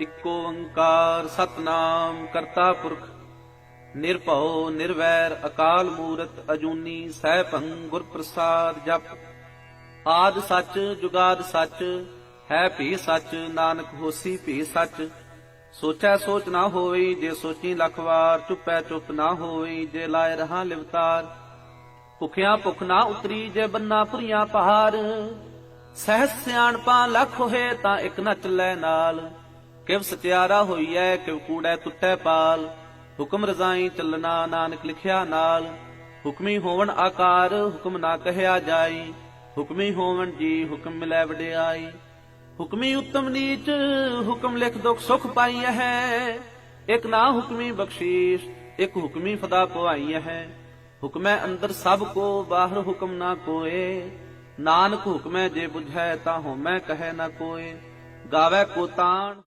ਇਕੋ ਓੰਕਾਰ ਸਤਨਾਮ ਕਰਤਾ ਪੁਰਖ, ਨਿਰਭਉ, ਨਿਰਵੈਰ, ਅਕਾਲ ਮੂਰਤ, ਅਜੂਨੀ ਸੈਭੰ ਗੁਰ ਪ੍ਰਸਾਦ ਜਪ। ਆਦ ਸੱਚ, ਜੁਗਾਦ ਸੱਚ, ਹੈ ਭੀ ਸੱਚ, ਨਾਨਕ ਹੋਸੀ ਭੀ ਸੱਚ। ਸੋਚੈ ਸੋਚ ਨਾ ਹੋਈ ਜੇ ਸੋਚੀ ਲੱਖ ਵਾਰ, ਚੁੱਪੈ ਚੁੱਪ ਨਾ ਹੋਈ ਜੇ ਲਾਇ ਰਹਾ ਲਿਵਤਾਰ। ਭੁਖਿਆ ਭੁਖ ਨਾ ਉਤਰੀ, ਜੇ ਬੰਨਾ ਭੁਰੀਆਂ ਪਹਾੜ ਸਹਿ ਸਿਆਣਪਾਂ ਲੱਖ ਹੋਏ, ਤਾਂ ਇੱਕ ਨਾ ਚੱਲੈ ਨਾਲ। ਕਿਵ ਸਚਿਆਰਾ ਹੋਈਐ, ਕਿਵ ਕੂੜੈ ਟੁੱਟੈ ਪਾਲ। ਹੁਕਮ ਰਜ਼ਾਈ ਚੱਲਣਾ ਨਾਨਕ ਲਿਖਿਆ ਨਾਲ। ਹੁਕਮੀ ਹੋਵਣ ਆਕਾਰ, ਹੁਕਮ ਨਾ ਕਹਿਆ ਜਾਈ। ਹੁਕਮੀ ਹੋਵਣ ਜੀ, ਹੁਕਮ ਮਿਲੈ ਵਡਿਆਈ। ਹੁਕਮੀ ਉਤਮ ਨੀਚ, ਹੁਕਮ ਲਿਖ ਦੁਖ ਸੁਖ ਪਾਈ ਹੈ ਇਕ ਨਾ ਹੁਕਮੀ ਬਖਸ਼ੀਸ਼, ਇਕ ਹੁਕਮੀ ਫਦਾ ਪਵਾਈ ਹੈ ਹੁਕਮੈ ਅੰਦਰ ਸਭ ਕੋ, ਬਾਹਰ ਹੁਕਮ ਨਾ ਕੋਏ। ਨਾਨਕ ਹੁਕਮੈ ਜੇ ਬੁਝੈ ਤਾਂ ਹੋਮੈ ਕਹੈ ਨਾ ਕੋਏ। ਗਾਵੇ ਕੋ ਤਾਣ